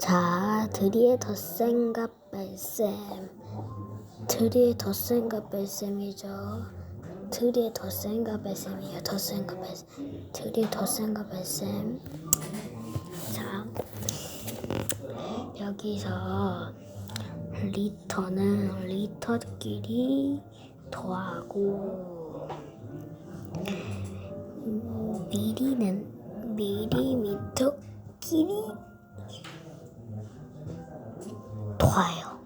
자, 드리의 덧셈과 뺄셈. 드리의 덧셈과 뺄셈이죠. 드리의 덧셈과 뺄셈이에요. 덧셈과 뺄셈. 드리의 덧셈과 뺄셈. 자, 여기서 리터는 리터끼리 더하고 음, 미리는 미리미터끼리 더해요.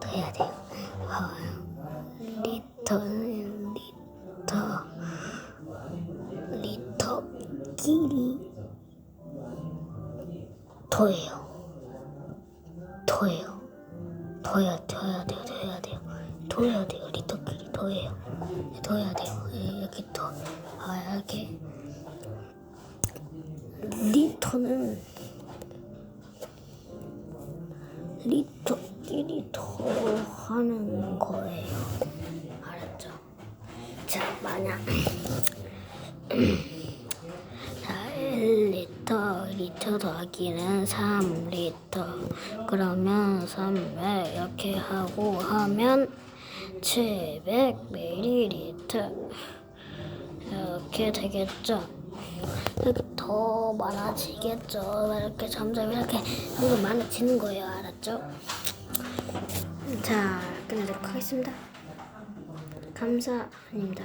더해야 돼요. 어, 리터는 리터 리터끼리 더해요. 더해요. 더해야 더해야 돼요. 더해야 돼요. 더해야 돼요. 리터끼리 더해요. 네, 더해야 돼요. 예, 이렇게 더 아, 이렇게 리터는 리터끼리 더하는 거예요. 알았죠? 자, 만약 자, 1리터, 리터 더하기는 3리터. 그러면 300 이렇게 하고 하면 700ml. 이렇게 되겠죠? 더 많아지겠죠? 이렇게 점점 이렇게 점점 많아지는 거예요. 알았죠? 자, 끝내도록 하겠습니다. 감사합니다.